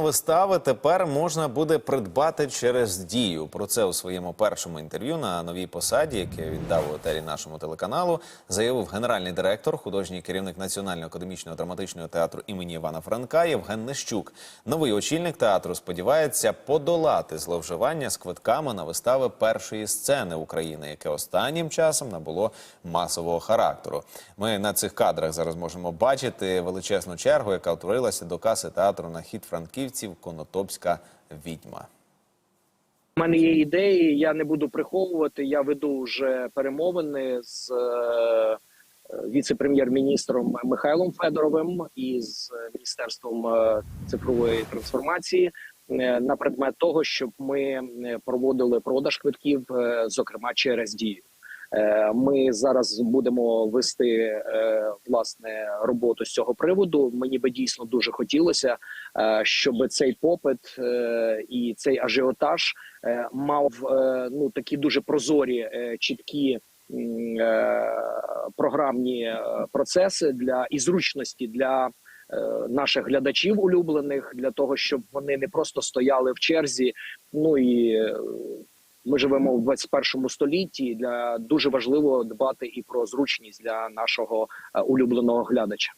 Вистави тепер можна буде придбати через дію. Про це у своєму першому інтерв'ю на новій посаді, яке він дав у етері нашому телеканалу, заявив генеральний директор, художній керівник Національного академічного драматичного театру імені Івана Франка Євген Нещук. Новий очільник театру сподівається подолати зловживання з квитками на вистави першої сцени України, яке останнім часом набуло масового характеру. Ми на цих кадрах зараз можемо бачити величезну чергу, яка утворилася до каси театру на хід франківців Конотопська відьма. У мене є ідеї, я не буду приховувати. Я веду вже перемовини з е, віце-прем'єр-міністром Михайлом Федоровим і з міністерством е, цифрової трансформації е, на предмет того, щоб ми проводили продаж квитків, зокрема через дію. Ми зараз будемо вести власне роботу з цього приводу. Мені би дійсно дуже хотілося, е, щоб цей попит е, і цей ажіотаж е, мав ну такі дуже прозорі, чіткі програмні процеси для і зручності для. Наших глядачів улюблених для того, щоб вони не просто стояли в черзі. Ну і ми живемо в 21 столітті. Для дуже важливо дбати і про зручність для нашого е, улюбленого глядача.